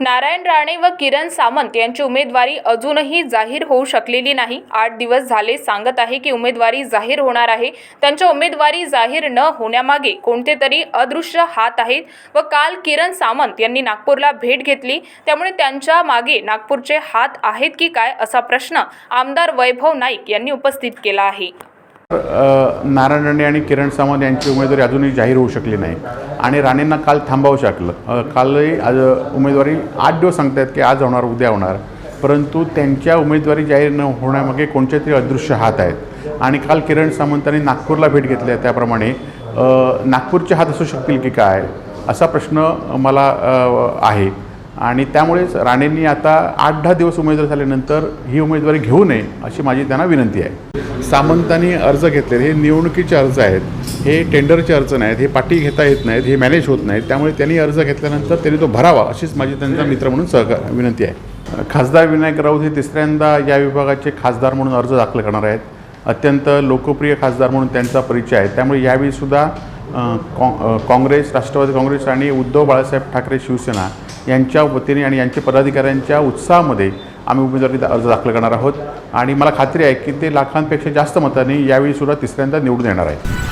नारायण राणे व किरण सामंत यांची उमेदवारी अजूनही जाहीर होऊ शकलेली नाही. आठ दिवस झाले सांगत आहे की उमेदवारी जाहीर होणार आहे. त्यांच्या उमेदवारी जाहीर न होण्यामागे कोणते तरी अदृश्य हात आहेत व काल किरण सामंत यांनी नागपूरला भेट घेतली. त्यामुळे त्यांच्या मागे नागपूरचे हात आहेत की काय असा प्रश्न आमदार वैभव नाईक यांनी उपस्थित केला आहे. नारायण राणे आणि किरण सावंत यांची उमेदवारी अजूनही जाहीर होऊ शकली नाही. आणि राणेंना काल थांबावं शकलं कालही आज उमेदवारी आठ दिवस सांगतायत की आज होणार उद्या होणार. परंतु त्यांच्या उमेदवारी जाहीर न होण्यामागे कोणत्या तरी अदृश्य हात आहेत. आणि काल किरण सामंतांनी नागपूरला भेट घेतली आहे त्याप्रमाणे नागपूरचे हात असू शकतील की काय असा प्रश्न मला आहे. आणि त्यामुळेच राणेंनी आता आठ दहा दिवस उमेदवार झाल्यानंतर ही उमेदवारी घेऊ नये अशी माझी त्यांना विनंती आहे. सामंतांनी अर्ज घेतले हे निवडणुकीचे अर्ज आहेत हे टेंडरचे अर्ज नाहीत हे पाठी घेता येत नाहीत हे मॅनेज होत नाहीत त्यामुळे त्यांनी अर्ज घेतल्यानंतर त्यांनी तो भरावा अशीच माझी त्यांचा मित्र म्हणून सहकार विनंती आहे. खासदार विनायक राऊत हे तिसऱ्यांदा या विभागाचे खासदार म्हणून अर्ज दाखल करणार आहेत. अत्यंत लोकप्रिय खासदार म्हणून त्यांचा परिचय आहे. त्यामुळे यावेळीसुद्धा कॉ काँ- काँग्रेस राष्ट्रवादी काँग्रेस आणि उद्धव बाळासाहेब ठाकरे शिवसेना यांच्या वतीने आणि यांच्या पदाधिकाऱ्यांच्या उत्साहामध्ये आम्ही उमेदवारी अर्ज दाखल करणार आहोत. आणि मला खात्री आहे की ते लाखांपेक्षा जास्त मतांनी यावेळीसुद्धा तिसऱ्यांदा निवडून येणार आहेत.